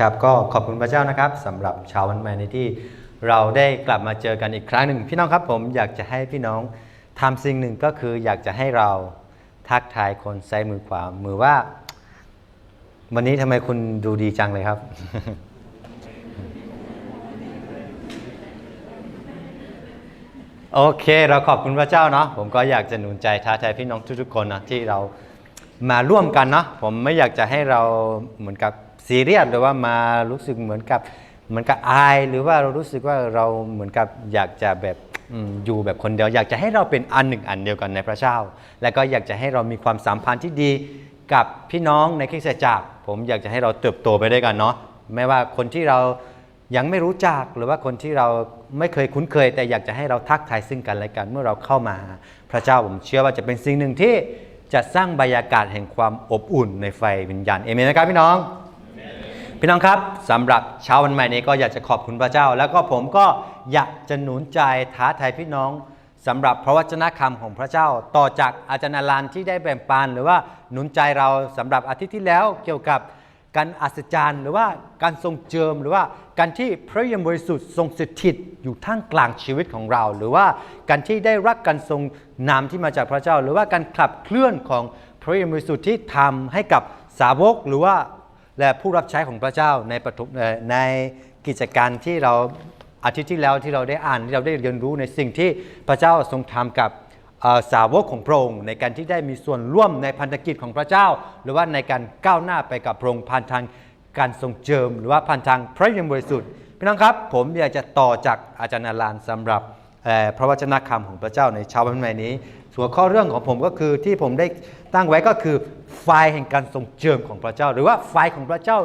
ครับก็ขอบคุณพระเจ้านะครับสำหรับเช้าวันใหม่ในที่เราได้กลับมาเจอกันอีกครั้งหนึ่งพี่น้องครับผมอยากจะให้พี่น้องทำสิ่งหนึ่งก็คืออยากจะให้เราทักทายคนใช้มือขวามือว่า วันนี้ทำไมคุณดูดีจังเลยครับ โอเค เราขอบคุณพระเจ้าเนาะผมก็อยากจะหนุนใจท้าทายพี่น้องทุกๆคนนะที่เรามาร่วมกันเนาะผมไม่อยากจะให้เราเหมือนกับ ซีเรียสหรือว่ามารู้สึกเหมือนกับเหมือนกับอาย หรือว่าเรารู้สึกว่าเราเหมือนกับอยากจะแบบอยู่แบบคนเดียว อยากจะให้เราเป็นอันหนึ่งอันเดียวกันในพระเจ้า และก็อยากจะให้เรามีความสัมพันธ์ที่ดีกับพี่น้องในคริสตจักรผมอยากจะให้เราเติบโตไปด้วยกันเนาะไม่ว่าคนที่เรายังไม่รู้จักหรือว่าคนที่เราไม่เคยคุ้นเคย แต่อยากจะให้เราทักทายซึ่งกันและกันเมื่อเราเข้ามาพระเจ้าผมเชื่อว่าจะเป็นสิ่งหนึ่งที่จะสร้างบรรยากาศแห่งความอบอุ่นในไฟวิญญาณเอเมนนะครับพี่น้อง พี่น้องครับสำหรับเช้าวันใหม่นี้ก็อยากจะขอบคุณพระเจ้า แล้วก็ผมก็อยากจะหนุนใจท้าทายพี่น้องสำหรับพระวจนะคำของพระเจ้า ต่อจากอาจารย์ลันที่ได้แบ่งปัน หรือว่าหนุนใจเราสำหรับอาทิตย์ที่แล้วเกี่ยวกับการอัศจรรย์หรือว่าการทรงเจิมหรือว่าการที่พระยมบริสุทธิ์ทรงสถิตอยู่ท่ามกลางชีวิตของเรา หรือว่าการที่ได้รับการทรงนามที่มาจากพระเจ้า หรือว่าการขับเคลื่อนของพระยมบริสุทธิ์ที่ทำให้กับสาวกหรือว่า และผู้รับใช้ของพระเจ้าในปฐมในกิจการที่เราอาทิตย์ที่แล้วที่เราได้อ่านที่เราได้เรียนรู้ในสิ่งที่พระเจ้าทรงทำกับสาวกของพระองค์ในการที่ได้มีส่วนร่วมในพันธกิจของพระเจ้า หรือว่าในการก้าวหน้าไปกับพระองค์ผ่านทางการทรงเจิม หรือว่าผ่านทางพระยมบริสุทธิ์พี่น้องครับผมอยากจะต่อจากอาจารย์อาลานสำหรับพระวจนะคำของพระเจ้าในเช้าวันใหม่นี้หัวนข้อเรื่องของผมก็คือที่ผมได้ ตั้งไว้ก็คือไฟแห่งการทรงเจิมของพระเจ้า หรือว่าไฟของพระเจ้า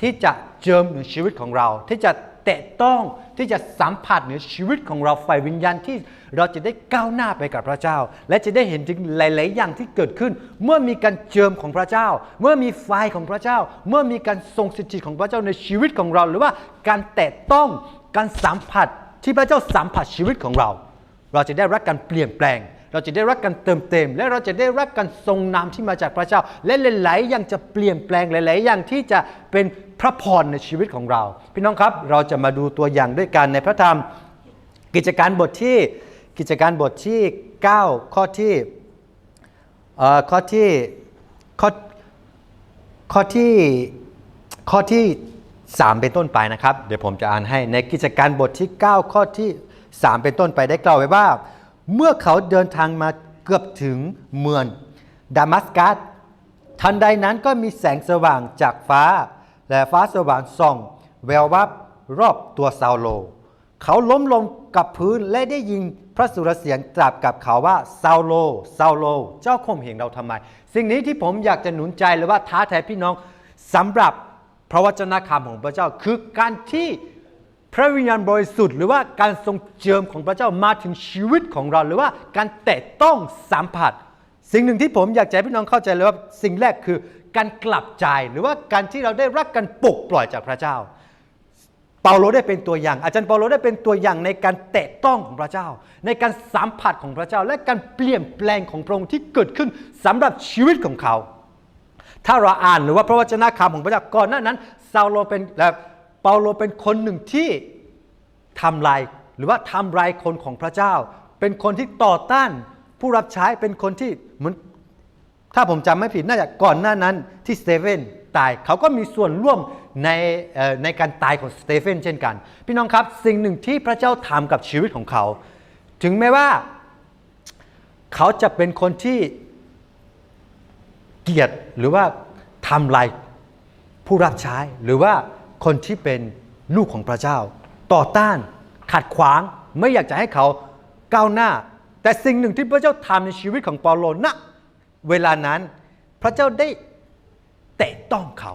ที่จะเจิมในชีวิตของเรา ที่จะแตะต้องที่จะสัมผัสเหนือชีวิตของเราฝ่ายวิญญาณที่เราจะได้ก้าวหน้าไปกับพระเจ้า และจะได้เห็นถึงหลาย ๆ อย่างที่เกิดขึ้น เมื่อมีการเจิมของพระเจ้า เมื่อมีไฟของพระเจ้า เมื่อมีการทรงสถิตของพระเจ้าในชีวิตของเรา หรือว่าการแตะต้องการสัมผัสที่พระเจ้าสัมผัสชีวิตของเรา เราจะได้รับการเปลี่ยนแปลง เราจะได้รับการเติมเต็ม และเราจะได้รับการทรงนำที่มาจากพระเจ้า และหลายๆอย่างจะเปลี่ยนแปลงหลาย ๆ อย่างที่จะเป็นพระพรในชีวิตของเรา พี่น้องครับเราจะมาดูตัวอย่างด้วยกันในพระธรรม กิจการบทที่กิจการบทที่ 9 ข้อที่เอ่อข้อที่ข้อข้อที่ข้อที่3เป็นต้นไปนะครับ เดี๋ยวผมจะอ่านให้ในกิจการบทที่ 9 ข้อที่ 3 เป็นต้นไปได้กล่าวไว้ว่า เมื่อเขาเดินทางมาเกือบถึงเมืองดามัสกัสทันใดนั้นก็มีแสงสว่างจากฟ้า และฟ้าสว่างส่อง แวววับรอบตัวซาโล เขาล้มลงกับพื้นและได้ยินพระสุรเสียงตรัสกับเขาว่าซาโลซาโล เจ้าข่มเหงเราทำไม สิ่งนี้ที่ผมอยากจะหนุนใจหรือว่าท้าทายพี่น้องสำหรับพระวจนะคำของพระเจ้าคือการที่ พระวิญญาณบริสุทธิ์หรือว่าการทรงเจิมของพระเจ้ามาถึงชีวิตของเรา หรือว่าการแตะต้องสัมผัส สิ่งหนึ่งที่ผมอยากจะให้พี่น้องเข้าใจเลยว่าสิ่งแรกคือการกลับใจหรือว่าการที่เราได้รับการปลดปล่อยจากพระเจ้า เปาโลได้เป็นตัวอย่าง อาจารย์เปาโลได้เป็นตัวอย่างในการแตะต้องของพระเจ้า ในการสัมผัสของพระเจ้า และการเปลี่ยนแปลงของพระองค์ที่เกิดขึ้นสำหรับชีวิตของเขา ถ้าเราอ่านหรือว่าพระวจนะคำของพระเจ้าก่อนหน้านั้นซาโลเป็นและ เปาโลเป็นคนหนึ่งที่ทำลายหรือว่าทำลายคนของพระเจ้า เป็นคนที่ต่อต้านผู้รับใช้เป็นคนที่เหมือนถ้าผมจำไม่ผิดน่าจะก่อนหน้านั้นที่สเตเฟนตายเขาก็มีส่วนร่วมในในการตายของสเตเฟนเช่นกัน พี่น้องครับสิ่งหนึ่งที่พระเจ้าทำกับชีวิตของเขา ถึงแม้ว่า เขาจะเป็นคนที่เกลียดหรือว่าทำลายผู้รับใช้หรือว่า คนที่เป็นลูกของพระเจ้า ต่อต้านขัดขวางไม่อยากจะให้เขาก้าวหน้า แต่สิ่งหนึ่งที่พระเจ้าทำในชีวิตของเปาโลณเวลานั้นพระเจ้าได้แตะต้องเขา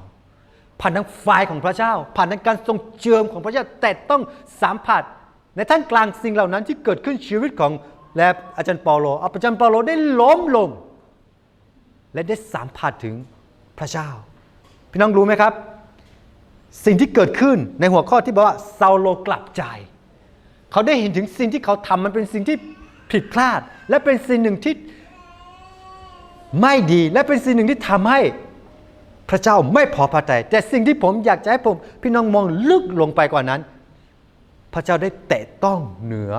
ผ่านทางไฟของพระเจ้า ผ่านทางการทรงเจิมของพระเจ้าแต่ต้องสัมผัส ในท่ามกลางสิ่งเหล่านั้นที่เกิดขึ้นชีวิตของและอาจารย์เปาโลอาจารย์เปาโลได้ล้มลง และได้สัมผัสถึงพระเจ้า พี่น้องรู้ไหมครับ สิ่งที่เกิดขึ้นในหัวข้อที่บอกว่าซาโลกลับใจ เขาได้เห็นถึงสิ่งที่เขาทำมันเป็นสิ่งที่ผิดพลาด และเป็นสิ่งหนึ่งที่ไม่ดีและเป็นสิ่งหนึ่งที่ทำให้พระเจ้าไม่พอพระทัยแต่สิ่งที่ผมอยากจะให้ผมพี่น้องมองลึกลงไปกว่านั้น พระเจ้าได้แตะต้องเหนือ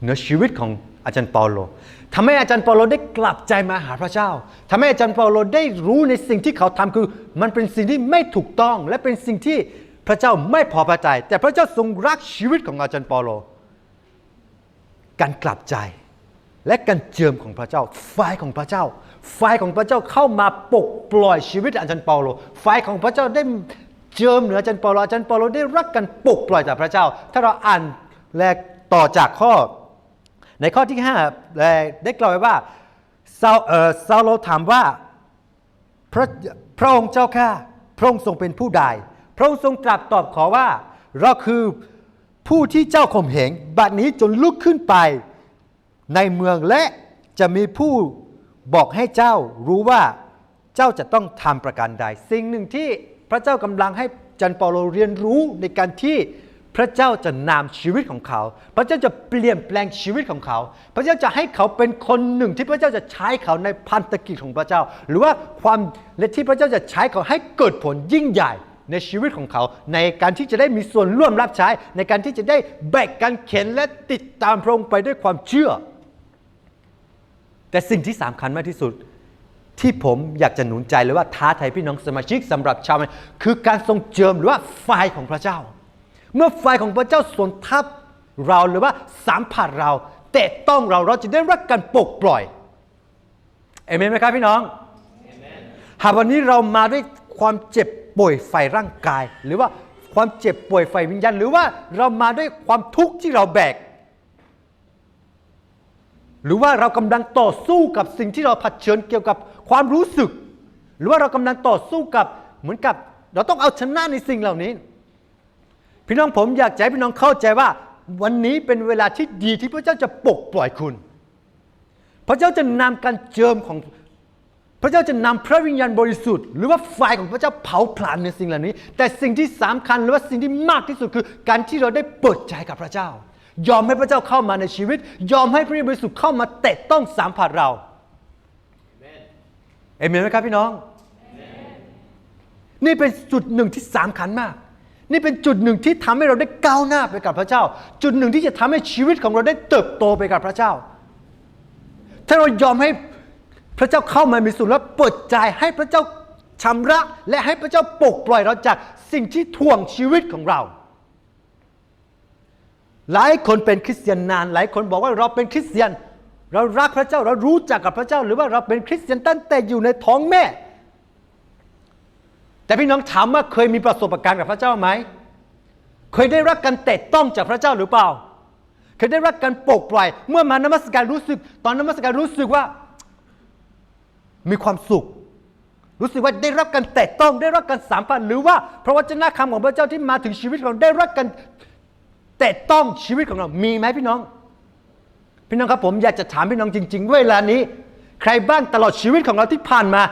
เหนือชีวิตของอาจารย์เปาโล ทำให้อาจารย์เปาโลได้กลับใจมาหาพระเจ้าทำให้อาจารย์เปาโลได้รู้ในสิ่งที่เขาทำคือ มันเป็นสิ่งที่ไม่ถูกต้อง และเป็นสิ่งที่พระเจ้าไม่พอพระทัยแต่พระเจ้าทรงรักชีวิตของอาจารย์เปาโล การกลับใจและการเจิมของพระเจ้า ไฟของพระเจ้า ไฟของพระเจ้าเข้ามาปกปล่อยชีวิตอาจารย์เปาโล ไฟของพระเจ้าได้เจิมเหนืออาจารย์เปาโลอาจารย์เปาโลได้รักกันปกปล่อยจากพระเจ้า ถ้าเราอ่านและต่อจากข้อ ในข้อที่5ได้ได้กล่าวไว้ว่าซาเอ่อซาโลถามว่าพระพระองค์เจ้าข้าพระองค์ทรงเป็นผู้ใด พระองค์ทรงตรัสตอบขอว่า เราคือผู้ที่เจ้าข่มเหงบัดนี้จนลุกขึ้นไปในเมืองและจะมีผู้บอกให้เจ้ารู้ว่าเจ้าจะต้องทำประการใด สิ่งหนึ่งที่พระเจ้ากำลังให้จันเปาโลเรียนรู้ในการที่ พระเจ้าจะนำชีวิตของเขา พระเจ้าจะเปลี่ยนแปลงชีวิตของเขา พระเจ้าจะให้เขาเป็นคนหนึ่งที่พระเจ้าจะใช้เขาในพันธกิจของพระเจ้า หรือว่าความและที่พระเจ้าจะใช้เขาให้เกิดผลยิ่งใหญ่ในชีวิตของเขา ในการที่จะได้มีส่วนร่วมรับใช้ ในการที่จะได้แบกการเข็นและติดตามพระองค์ไปด้วยความเชื่อ แต่สิ่งที่สำคัญมากที่สุดที่ผมอยากจะหนุนใจหรือว่าท้าทายพี่น้องสมาชิกสำหรับชาวไทยคือการทรงเจิมหรือว่าไฟของพระเจ้า เมื่อไฟของพระเจ้าส่วนทับเราหรือว่าสัมผัสเราแตะต้องเราเราจะได้รับการปลดปล่อยเอเมนไหมครับพี่น้องหากวันนี้เรามาด้วยความเจ็บป่วยไฟร่างกาย หรือว่าความเจ็บป่วยไฟวิญญาณ หรือว่าเรามาด้วยความทุกข์ที่เราแบก หรือว่าเรากำลังต่อสู้กับสิ่งที่เราเผชิญเกี่ยวกับความรู้สึก หรือว่าเรากำลังต่อสู้กับเหมือนกับ เราต้องเอาชนะในสิ่งเหล่านี้ พี่น้องผมอยากจะให้พี่น้องเข้าใจว่าวันนี้เป็นเวลาที่ดีที่พระเจ้าจะปลดปล่อยคุณ พระเจ้าจะนำการเจิมของพระเจ้าจะนำพระวิญญาณบริสุทธิ์หรือว่าไฟของพระเจ้าเผาผลาญในสิ่งเหล่านี้ แต่สิ่งที่สำคัญหรือว่าสิ่งที่มากที่สุดคือ การที่เราได้เปิดใจกับพระเจ้า ยอมให้พระเจ้าเข้ามาในชีวิต ยอมให้พระวิญญาณบริสุทธิ์เข้ามาแตะต้องสัมผัสเราเอเมนไหมครับพี่น้อง นี่เป็นจุดหนึ่งที่สำคัญมาก นี่เป็นจุดหนึ่งที่ทำให้เราได้ก้าวหน้าไปกับพระเจ้า จุดหนึ่งที่จะทำให้ชีวิตของเราได้เติบโตไปกับพระเจ้า ถ้าเรายอมให้พระเจ้าเข้ามามีส่วนและเปิดใจให้พระเจ้าชำระและให้พระเจ้าปลดปล่อยเราจากสิ่งที่ท่วงชีวิตของเรา หลายคนเป็นคริสเตียนนาน หลายคนบอกว่าเราเป็นคริสเตียน เรารักพระเจ้าเรารู้จักกับพระเจ้า หรือว่าเราเป็นคริสเตียนตั้งแต่อยู่ในท้องแม่ แต่พี่น้องถามว่าเคยมีประสบการณ์กับพระเจ้าไหม เคยได้รับการแตะต้องจากพระเจ้าหรือเปล่า เคยได้รับการปลดปล่อย เมื่อมานมัสการรู้สึก ตอนนมัสการรู้สึกว่า มีความสุข รู้สึกว่าได้รับการแตะต้อง ได้รับการสัมผัสหรือว่าพระวจนะคำของพระเจ้าที่มาถึงชีวิตของเราได้รับการแตะต้องชีวิตของเรา มีไหมพี่น้อง พี่น้องครับผมอยากจะถามพี่น้องจริง ๆ เวลานี้ ใครบ้างตลอดชีวิตของเราที่ผ่านมา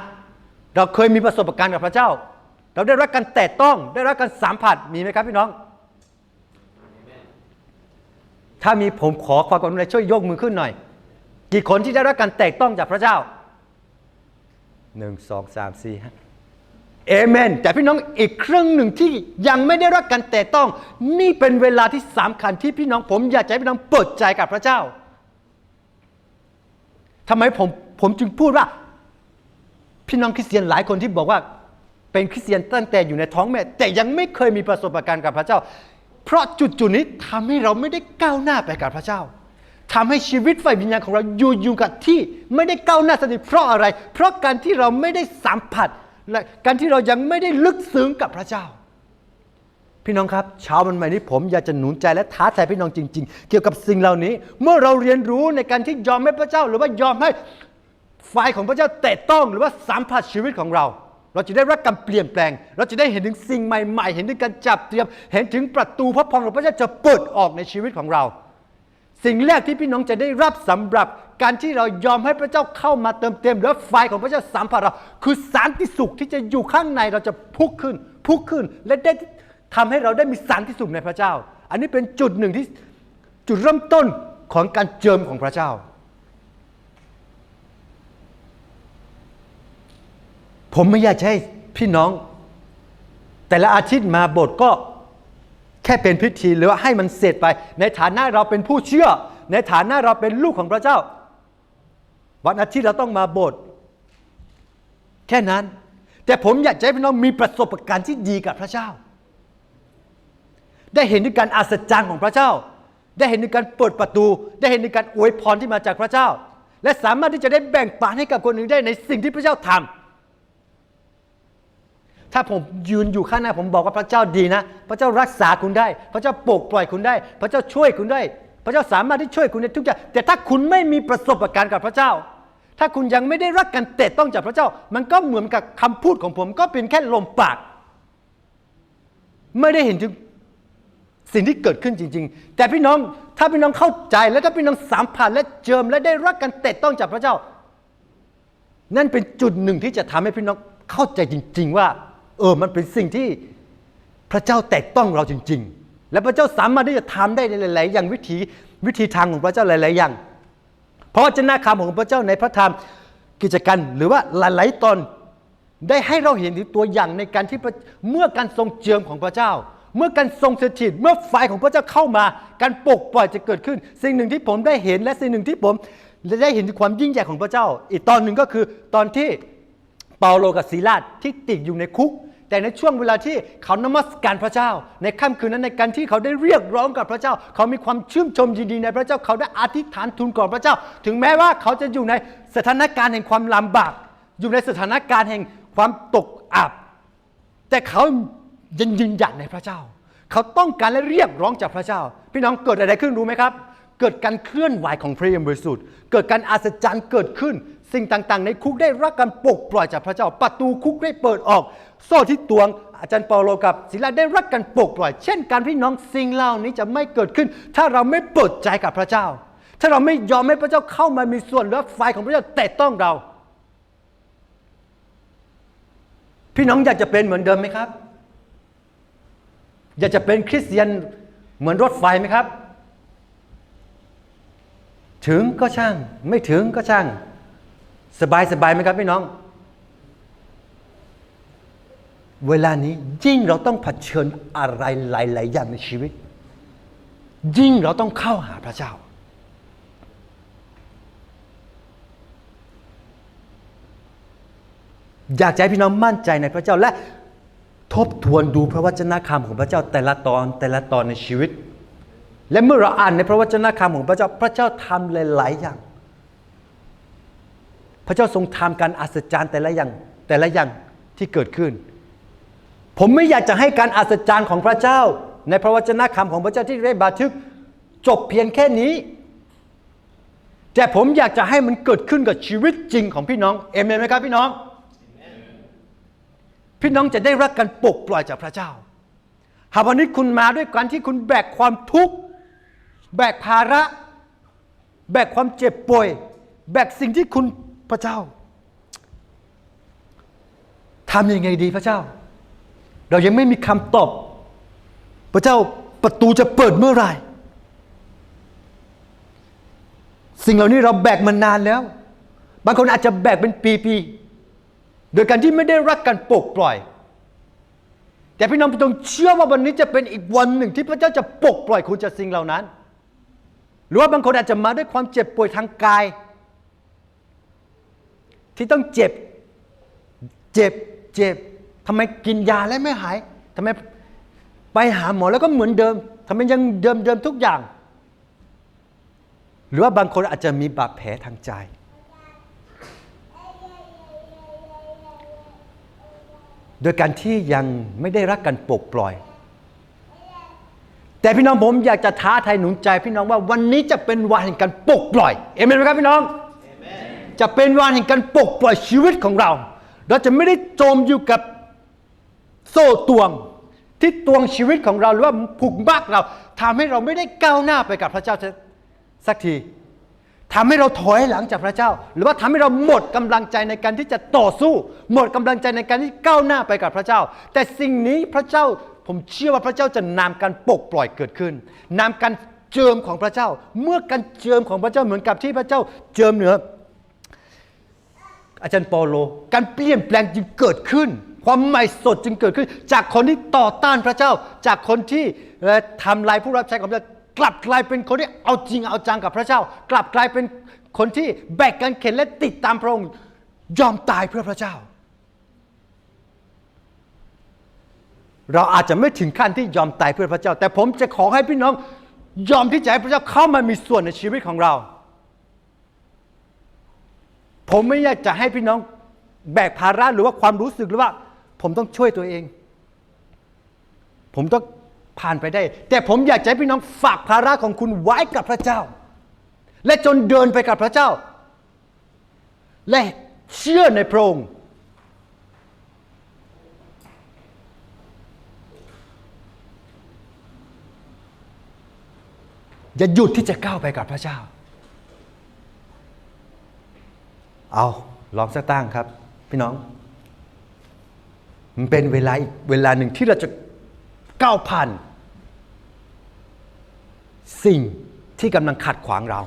เราเคยมีประสบการณ์กับพระเจ้า เราได้รับการแตะต้อง ได้รับการสัมผัสมีไหมครับพี่น้อง ถ้ามีผมขอความกรุณาช่วยยกมือขึ้นหน่อย กี่คนที่ได้รับการแตะต้องจากพระเจ้าหนึ่งสองสามสี่ห้าเอเมน แต่พี่น้องอีกครึ่งหนึ่งที่ยังไม่ได้รับการแตะต้อง นี่เป็นเวลาที่สำคัญที่พี่น้องผมอยากจะให้พี่น้องเปิดใจกับพระเจ้าทำไมผมผมจึงพูดว่า พี่น้องคริสเตียนหลายคนที่บอกว่า เป็นคริสเตียนตั้งแต่อยู่ในท้องแม่ แต่ยังไม่เคยมีประสบการณ์กับพระเจ้า เพราะจุดจุดๆนี้ทำให้เราไม่ได้ก้าวหน้าไปกับพระเจ้าทำให้ชีวิตไฟวิญญาณของเราอยู่อยู่กับที่ไม่ได้ก้าวหน้าสักทีเพราะอะไร เพราะการที่เราไม่ได้สัมผัสและการที่เรายังไม่ได้ลึกซึ้งกับพระเจ้า พี่น้องครับเช้าวันใหม่นี้ผมอยากจะหนุนใจและท้าทายพี่น้องจริง ๆ เกี่ยวกับสิ่งเหล่านี้ เมื่อเราเรียนรู้ในการที่ยอมให้พระเจ้า หรือว่ายอมให้ไฟของพระเจ้าแตะต้องหรือว่าสัมผัสชีวิตของเรา เราจะได้รับการเปลี่ยนแปลง เราจะได้เห็นถึงสิ่งใหม่ๆ เห็นถึงการจับเตรียม เห็นถึงประตูพระพรของพระเจ้าจะเปิดออกในชีวิตของเรา สิ่งแรกที่พี่น้องจะได้รับสำหรับการที่เรายอมให้พระเจ้าเข้ามาเติมเต็มและไฟของพระเจ้าสัมผัสเรา คือสันติสุขที่จะอยู่ข้างในเราจะพุกขึ้น พุกขึ้น และได้ทำให้เราได้มีสันติสุขในพระเจ้า อันนี้เป็นจุดหนึ่งที่จุดเริ่มต้นของการเจิมของพระเจ้า ผมไม่อยากให้พี่น้อง แต่ละอาทิตย์มาโบสถ์ก็แค่เป็นพิธีหรือว่าให้มันเสร็จไป ในฐานะเราเป็นผู้เชื่อ ในฐานะเราเป็นลูกของพระเจ้า วันอาทิตย์เราต้องมาโบสถ์แค่นั้น แต่ผมอยากให้พี่น้องมีประสบการณ์ที่ดีกับพระเจ้า ได้เห็นถึงการอัศจรรย์ของพระเจ้า ได้เห็นถึงการเปิดประตู ได้เห็นถึงการอวยพรที่มาจากพระเจ้า และสามารถที่จะได้แบ่งปันให้กับคนอื่นได้ในสิ่งที่พระเจ้าทำ ถ้าผมยืนอยู่ข้างหน้าผมบอกว่าพระเจ้าดีนะ พระเจ้ารักษาคุณได้ พระเจ้าปกปล่อยคุณได้ พระเจ้าช่วยคุณได้ พระเจ้าสามารถที่ช่วยคุณในทุกอย่างแต่ถ้าคุณไม่มีประสบการณ์กับพระเจ้า ถ้าคุณยังไม่ได้รับการเตะต้องจากพระเจ้า มันก็เหมือนกับคำพูดของผม ก็เป็นแค่ลมปาก ไม่ได้เห็นถึงสิ่งที่เกิดขึ้นจริง ๆ แต่พี่น้องถ้าพี่น้องเข้าใจและถ้าพี่น้องสัมผัสและเจิมและได้รับการเตะต้องจากพระเจ้า นั่นเป็นจุดหนึ่งที่จะทำให้พี่น้องเข้าใจจริง ๆ ว่า เออมันเป็นสิ่งที่พระเจ้าแตะต้องเราจริง ๆ และพระเจ้าสามารถที่จะทำได้ในหลาย ๆ อย่างวิธีวิธีทางของพระเจ้าหลาย ๆ อย่าง เพราะวจนะคำของพระเจ้าในพระธรรมกิจการหรือว่าหลาย ๆ ตอนได้ให้เราเห็นถึงตัวอย่างในการที่เมื่อการทรงเจิมของพระเจ้า เมื่อการทรงสถิตเมื่อไฟของพระเจ้าเข้ามา การปกปล่อยจะเกิดขึ้น สิ่งหนึ่งที่ผมได้เห็นและสิ่งหนึ่งที่ผมได้เห็นถึงความยิ่งใหญ่ของพระเจ้า อีกตอนหนึ่งก็คือตอนที่ เปาโลกับซีลาสที่ติดอยู่ในคุก แต่ในช่วงเวลาที่เขานมัสการพระเจ้า ในค่ำคืนนั้นในการที่เขาได้เรียกร้องกับพระเจ้า เขามีความชื่นชมยินดีในพระเจ้า เขาได้อธิษฐานทูลก่อนพระเจ้า ถึงแม้ว่าเขาจะอยู่ในสถานการณ์แห่งความลำบาก อยู่ในสถานการณ์แห่งความตกอับ แต่เขายังยืนหยัดในพระเจ้า เขาต้องการและเรียกร้องจากพระเจ้า พี่น้องเกิดอะไรขึ้นรู้ไหมครับ เกิดการเคลื่อนไหวของพระเยซูบริสุทธิ์เกิดการอัศจรรย์เกิดขึ้น สิ่งต่างๆ ในคุกได้รับการปลดปล่อยจากพระเจ้า ประตูคุกได้เปิดออก โซ่ที่ตวงอาจารย์เปาโลกับศิลาได้รับการปลดปล่อย เช่นการพี่น้องสิ่งเหล่านี้จะไม่เกิดขึ้น ถ้าเราไม่เปิดใจกับพระเจ้า ถ้าเราไม่ยอมให้พระเจ้าเข้ามามีส่วนและไฟของพระเจ้าแตะต้องเรา พี่น้องอยากจะเป็นเหมือนเดิมไหมครับ อยากจะเป็นคริสเตียนเหมือนรถไฟไหมครับ ถึงก็ช่าง ไม่ถึงก็ช่าง สบายสบายไหมครับพี่น้อง เวลานี้ยิ่งเราต้องเผชิญอะไรหลาย ๆ อย่างในชีวิต ยิ่งเราต้องเข้าหาพระเจ้า อยากให้พี่น้องมั่นใจในพระเจ้าและทบทวนดูพระวจนะคำของพระเจ้าแต่ละตอนแต่ละตอนในชีวิต และเมื่อเราอ่านในพระวจนะคำของพระเจ้า พระเจ้าทำหลาย ๆ อย่าง พระเจ้าทรงทำการอัศจรรย์แต่ละอย่างแต่ละอย่างที่เกิดขึ้น ผมไม่อยากจะให้การอัศจรรย์ของพระเจ้า ในพระวจนะคำของพระเจ้าที่ได้บันทึกจบเพียงแค่นี้ แต่ผมอยากจะให้มันเกิดขึ้นกับชีวิตจริงของพี่น้องเอเมนไหมครับพี่น้อง พี่น้องจะได้รับการปลดปล่อยจากพระเจ้า หากวันนี้คุณมาด้วยการที่คุณแบกความทุกข์ แบกภาระ แบกความเจ็บป่วย แบกสิ่งที่คุณ พระเจ้าทำยังไงดีพระเจ้า เรายังไม่มีคำตอบ พระเจ้าประตูจะเปิดเมื่อไหร่ สิ่งเหล่านี้เราแบกมานานแล้ว บางคนอาจจะแบกเป็นปีๆโดยการที่ไม่ได้รับการปลดปล่อย แต่พี่น้องต้องเชื่อว่าวันนี้จะเป็นอีกวันหนึ่งที่พระเจ้าจะปลดปล่อยคุณจากสิ่งเหล่านั้น หรือว่าบางคนอาจจะมาด้วยความเจ็บป่วยทางกาย ที่ต้องเจ็บ เจ็บ เจ็บทำไมกินยาแล้วไม่หายทำไมไปหาหมอแล้วก็เหมือนเดิมทำไมยังเดิมเดิมทุกอย่าง หรือว่าบางคนอาจจะมีบาดแผลทางใจ โดยการที่ยังไม่ได้รับการปลดปล่อย แต่พี่น้องผมอยากจะท้าทายหนุนใจ พี่น้องว่าวันนี้จะเป็นวันแห่งการปลดปล่อย เอเมนไหมครับพี่น้อง จะเป็นวันแห่งการปลดปล่อยชีวิตของเรา เราจะไม่ได้จมอยู่กับโซ่ตวงที่ตวงชีวิตของเราหรือว่าผูกมัดเราทำให้เราไม่ได้ก้าวหน้าไปกับพระเจ้าสักทีทำให้เราถอยหลังจากพระเจ้า หรือว่าทำให้เราหมดกำลังใจในการที่จะต่อสู้ หมดกำลังใจในการที่ก้าวหน้าไปกับพระเจ้า แต่สิ่งนี้พระเจ้าผมเชื่อว่าพระเจ้าจะนำการปลดปล่อยเกิดขึ้นนำการเจิมของพระเจ้า เมื่อการเจิมของพระเจ้าเหมือนกับที่พระเจ้าเจิมเหนือ อาจารย์เปาโล การเปลี่ยนแปลงจึงเกิดขึ้น ความใหม่สดจึงเกิดขึ้น จากคนที่ต่อต้านพระเจ้า จากคนที่ทำลายผู้รับใช้ของพระเจ้ากลับกลายเป็นคนที่เอาจริงเอาจังกับพระเจ้า กลับกลายเป็นคนที่แบกกันเข็นและติดตามพระองค์ยอมตายเพื่อพระเจ้า เราอาจจะไม่ถึงขั้นที่ยอมตายเพื่อพระเจ้า แต่ผมจะขอให้พี่น้องยอมที่จะให้พระเจ้าเข้ามามีส่วนในชีวิตของเรา ผมไม่อยากจะให้พี่น้องแบกภาระหรือว่าความรู้สึกหรือว่า ผมต้องช่วยตัวเอง ผมต้องผ่านไปได้ แต่ผมอยากจะให้พี่น้องฝากภาระของคุณไว้กับพระเจ้า และจนเดินไปกับพระเจ้า และเชื่อในพระองค์อย่าหยุดที่จะก้าวไปกับพระเจ้า เอาลองสักตั้งครับ พี่น้อง มันเป็นเวลาอีกเวลาหนึ่งที่เราจะก้าวผ่านสิ่งที่กำลังขัดขวางเรา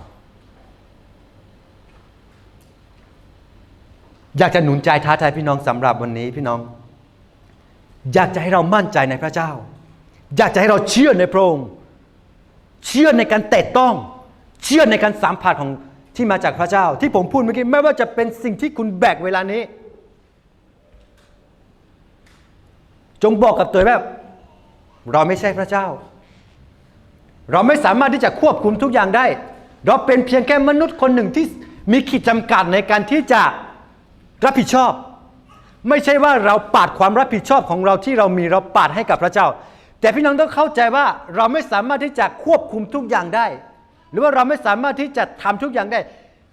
อยากจะหนุนใจท้าทายพี่น้องสำหรับวันนี้พี่น้อง อยากจะให้เรามั่นใจในพระเจ้า อยากจะให้เราเชื่อในพระองค์เชื่อในการแตะต้อง เชื่อในการสัมผัสของ ที่มาจากพระเจ้า ที่ผมพูดเมื่อกี้ไม่ว่าจะเป็นสิ่งที่คุณแบกเวลานี้ จงบอกกับตัวเองว่าเราไม่ใช่พระเจ้า เราไม่สามารถที่จะควบคุมทุกอย่างได้ เราเป็นเพียงแค่มนุษย์คนหนึ่งที่มีขีดจำกัดในการที่จะรับผิดชอบ ไม่ใช่ว่าเราปาดความรับผิดชอบของเราที่เรามีเราปาดให้กับพระเจ้า แต่พี่น้องต้องเข้าใจว่าเราไม่สามารถที่จะควบคุมทุกอย่างได้ หรือว่าเราไม่สามารถที่จะทำทุกอย่างได้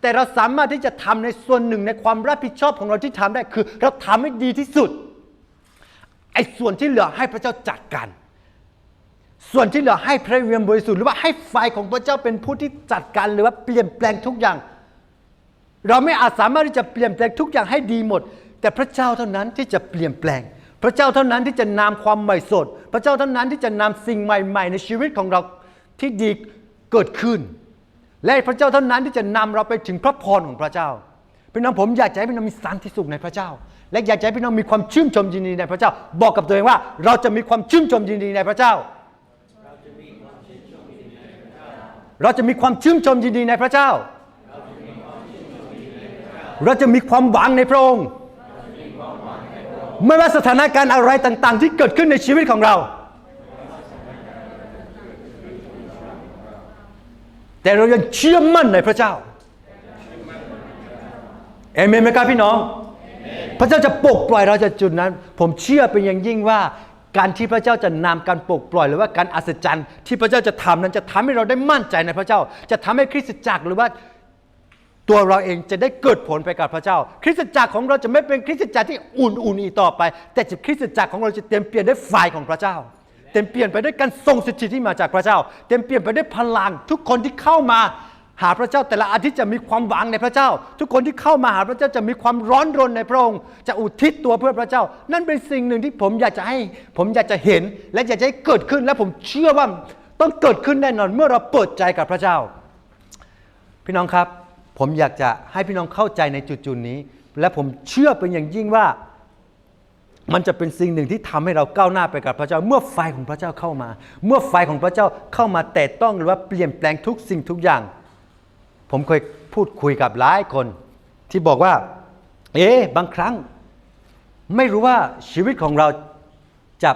แต่เราสามารถที่จะทำในส่วนหนึ่งในความรับผิดชอบของเราที่ทำได้ คือเราทำให้ดีที่สุดไอ้ส่วนที่เหลือให้พระเจ้าจัดการส่วนที่เหลือให้พระวิญญาณบริสุทธิ์หรือว่าให้ไฟของพระเจ้าเป็นผู้ที่จัดการหรือว่าเปลี่ยนแปลงทุกอย่าง เราไม่อาจสามารถที่จะเปลี่ยนแปลงทุกอย่างให้ดีหมด แต่พระเจ้าเท่านั้นที่จะเปลี่ยนแปลง พระเจ้าเท่านั้นที่จะนำความใหม่สด พระเจ้าเท่านั้นที่จะนำสิ่งใหม่ ๆ ในชีวิตของเราที่ดี เกิดขึ้น และพระเจ้าเท่านั้นที่จะนำเราไปถึงพระพรของพระเจ้าพี่น้องผมอยากจะให้พี่น้องมีสันติสุขในพระเจ้า และอยากจะให้พี่น้องมีความชื่นชมยินดีในพระเจ้า บอกกับตัวเองว่า เราจะมีความชื่นชมยินดีในพระเจ้า เราจะมีความชื่นชมยินดีในพระเจ้า เราจะมีความหวังในพระองค์ไม่ว่าสถานการณ์อะไรต่าง ๆ ที่เกิดขึ้นในชีวิตของเรา แต่เรายังเชื่อมั่นในพระเจ้าเอเมนไหมครับพี่น้อง พระเจ้าจะปลดปล่อยเราจากจุดนั้น ผมเชื่อเป็นอย่างยิ่งว่าการที่พระเจ้าจะนำการปลดปล่อยหรือว่าการอัศจรรย์ ที่พระเจ้าจะทำนั้นจะทำให้เราได้มั่นใจในพระเจ้า จะทำให้คริสตจักรหรือว่าตัวเราเองจะได้เกิดผลไปกับพระเจ้า คริสตจักรของเราจะไม่เป็นคริสตจักรที่อุ่นๆอีกต่อไป แต่จะคริสตจักรของเราจะเต็มเปลี่ยนด้วยไฟของพระเจ้า เต็มเปลี่ยนไปด้วยการทรงสถิตที่มาจากพระเจ้า เต็มเปลี่ยนไปด้วยพลังทุกคนที่เข้ามาหาพระเจ้าแต่ละอาทิตย์จะมีความหวังในพระเจ้า ทุกคนที่เข้ามาหาพระเจ้าจะมีความร้อนรนในพระองค์ จะอุทิศตัวเพื่อพระเจ้า นั่นเป็นสิ่งหนึ่งที่ผมอยากจะให้ ผมอยากจะเห็น และอยากจะให้เกิดขึ้นและผมเชื่อว่าต้องเกิดขึ้นแน่นอนเมื่อเราเปิดใจกับพระเจ้า พี่น้องครับ ผมอยากจะให้พี่น้องเข้าใจในจุดจุดนี้ และผมเชื่อเป็นอย่างยิ่งว่า มันจะเป็นสิ่งหนึ่งที่ทำให้เราก้าวหน้าไปกับพระเจ้า เมื่อไฟของพระเจ้าเข้ามา เมื่อไฟของพระเจ้าเข้ามาแตะต้องหรือว่าเปลี่ยนแปลงทุกสิ่งทุกอย่าง ผมเคยพูดคุยกับหลายคน ที่บอกว่า เอ๊บางครั้ง ไม่รู้ว่าชีวิตของเราจะ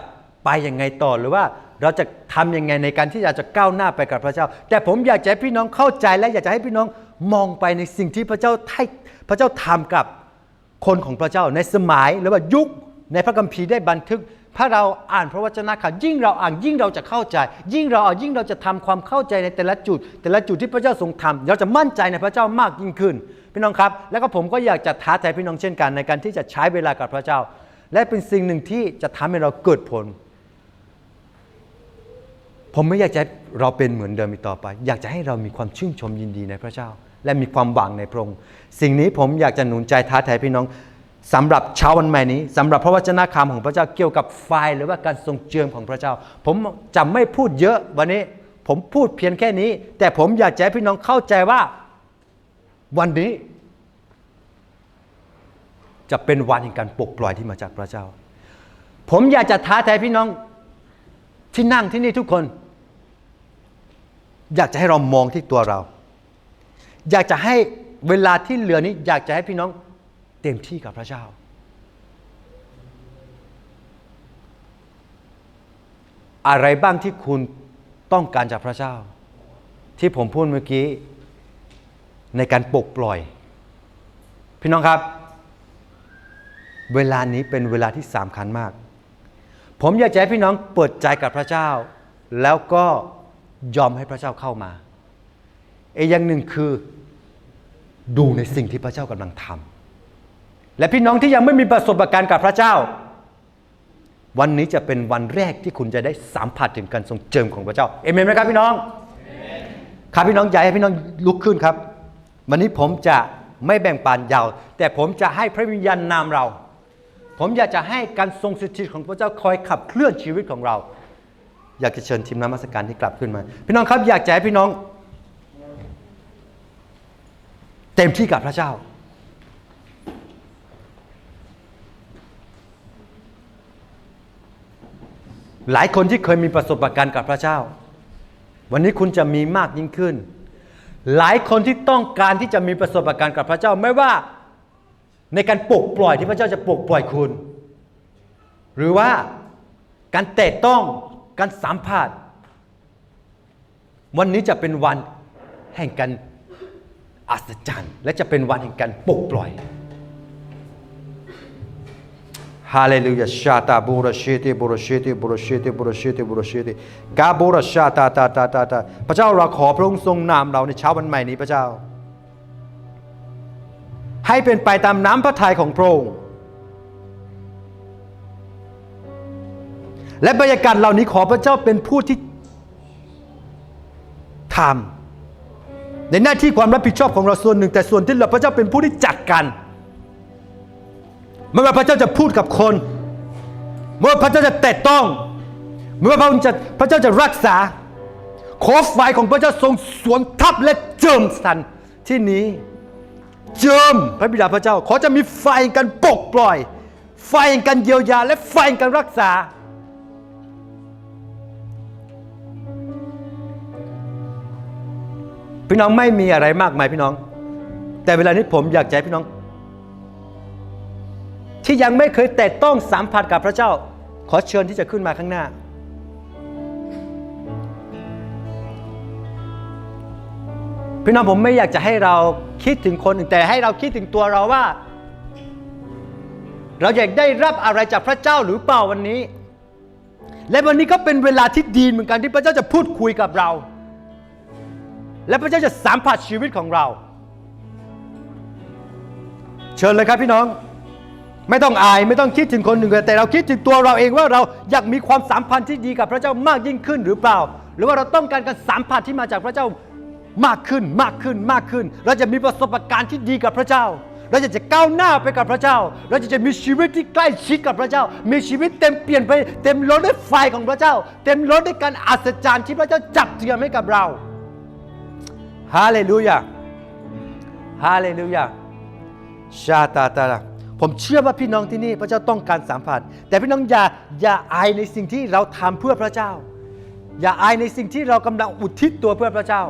ไปยังไงต่อหรือว่าเราจะทำยังไงในการที่อยากจะก้าวหน้าไปกับพระเจ้า แต่ผมอยากจะให้พี่น้องเข้าใจและอยากจะให้พี่น้องมองไปในสิ่งที่พระเจ้าให้พระเจ้าทำกับคนของพระเจ้าในสมัยหรือว่ายุค ในพระคัมภีร์ได้บันทึกถ้าเราอ่านพระวจนะข่าวยิ่งเราอ่านยิ่งเราจะเข้าใจ ยิ่งเราอ่านยิ่งเราจะทำความเข้าใจในแต่ละจุด แต่ละจุดที่พระเจ้าทรงทำเราจะมั่นใจในพระเจ้ามากยิ่งขึ้น พี่น้องครับ แล้วก็ผมก็อยากจะท้าทายพี่น้องเช่นกัน ในการที่จะใช้เวลากับพระเจ้า และเป็นสิ่งหนึ่งที่จะทำให้เราเกิดผล ผมไม่อยากจะเราเป็นเหมือนเดิมอีกต่อไป อยากจะให้เรามีความชื่นชมยินดีในพระเจ้า และมีความหวังในพระองค์สิ่งนี้ผมอยากจะหนุนใจท้าทายพี่น้อง สำหรับเช้าวันใหม่นี้สำหรับพระวจนะคำของพระเจ้าเกี่ยวกับไฟหรือว่าการทรงเจิมของพระเจ้า ผมจะไม่พูดเยอะวันนี้ ผมพูดเพียงแค่นี้ แต่ผมอยากจะให้พี่น้องเข้าใจว่าวันนี้ จะเป็นวันแห่งการปลดปล่อยที่มาจากพระเจ้า ผมอยากจะท้าทายพี่น้องที่นั่งที่นี่ทุกคน อยากจะให้เรามองที่ตัวเรา อยากจะให้เวลาที่เหลือนี้ อยากจะให้พี่น้อง เต็มที่กับพระเจ้า อะไรบ้างที่คุณต้องการจากพระเจ้า ที่ผมพูดเมื่อกี้ ในการปลดปล่อย พี่น้องครับ เวลานี้เป็นเวลาที่สำคัญมาก ผมอยากจะให้พี่น้องเปิดใจกับพระเจ้า แล้วก็ยอมให้พระเจ้าเข้ามาอีกอย่างหนึ่งคือดูในสิ่งที่พระเจ้ากำลังทำ และพี่น้องที่ยังไม่มีประสบการณ์กับพระเจ้า วันนี้จะเป็นวันแรกที่คุณจะได้สัมผัสถึงการทรงเจิมของพระเจ้าเอเมนไหมครับพี่น้องครับพี่น้องอยากให้พี่น้องลุกขึ้นครับ วันนี้ผมจะไม่แบ่งปันยาว แต่ผมจะให้พระวิญญาณนำเรา ผมอยากจะให้การทรงสถิตของพระเจ้าคอยขับเคลื่อนชีวิตของเรา อยากจะเชิญทีมนมัสการที่กลับขึ้นมา พี่น้องครับอยากจะให้พี่น้อง เต็มที่กับพระเจ้า หลายคนที่เคยมีประสบการณ์กับพระเจ้า วันนี้คุณจะมีมากยิ่งขึ้น หลายคนที่ต้องการที่จะมีประสบการณ์กับพระเจ้า ไม่ว่าในการปลดปล่อยที่พระเจ้าจะปลดปล่อยคุณ หรือว่าการเตะต้องการสัมผัสวันนี้จะเป็นวันแห่งการอัศจรรย์ และจะเป็นวันแห่งการปลดปล่อย ฮาเลลูยาชาตาบูรชิติบูรชิติบูรชิติบูรชิติบูรชิติกาบูรชาตาตาตาตาตาพระเจ้าเราขอพระองค์ทรงนามเราในเช้าวันใหม่นี้พระเจ้า ให้เป็นไปตามน้ำพระทัยของพระองค์และบรรยากาศเหล่านี้ขอพระเจ้าเป็นผู้ที่ทำในหน้าที่ความรับผิดชอบของเราส่วนหนึ่ง แต่ส่วนที่เหลือพระเจ้าเป็นผู้ที่จัดการ ไม่ว่าพระเจ้าจะพูดกับคนไม่ว่าพระเจ้าจะแตะต้องไม่ว่าพระองค์จะพระเจ้าจะรักษา ขอไฟของพระเจ้าทรงสวมทับและเจิมสันที่นี้เจิมพระบิดาพระเจ้า ขอจะมีไฟการปลดปล่อย ไฟการเยียวยา และไฟการรักษา พี่น้องไม่มีอะไรมากมายพี่น้อง แต่เวลานี้ผมอยากจะให้พี่น้อง ที่ยังไม่เคยแตะต้องสัมผัสกับพระเจ้า ขอเชิญที่จะขึ้นมาข้างหน้า พี่น้องผมไม่อยากจะให้เราคิดถึงคนอื่นแต่ให้เราคิดถึงตัวเราว่า เราอยากได้รับอะไรจากพระเจ้าหรือเปล่าวันนี้ และวันนี้ก็เป็นเวลาที่ดีเหมือนกันที่พระเจ้าจะพูดคุยกับเรา และพระเจ้าจะสัมผัสชีวิตของเรา เชิญเลยครับพี่น้อง ไม่ต้องอายไม่ต้องคิดถึงคนอื่นแต่เราคิดถึงตัวเราเองว่าเราอยากมีความสัมพันธ์ที่ดีกับพระเจ้ามากยิ่งขึ้นหรือเปล่า หรือว่าเราต้องการการสัมผัสที่มาจากพระเจ้ามากขึ้นมากขึ้นมากขึ้น เราจะมีประสบการณ์ที่ดีกับพระเจ้า เราจะจะก้าวหน้าไปกับพระเจ้า เราจะจะมีชีวิตที่ใกล้ชิดกับพระเจ้า มีชีวิตเต็มเปลี่ยนไป เต็มล้นด้วยไฟของพระเจ้า เต็มล้นด้วยการอัศจรรย์ที่พระเจ้าจัดเตรียมให้กับเราฮาเลลูยาฮาเลลูยาชาตาตาลา ผมเชื่อว่าพี่น้องที่นี่พระเจ้าต้องการสัมผัส แต่พี่น้องอย่าอย่าอายในสิ่งที่เราทำเพื่อพระเจ้า อย่าอายในสิ่งที่เรากำลังอุทิศตัวเพื่อพระเจ้า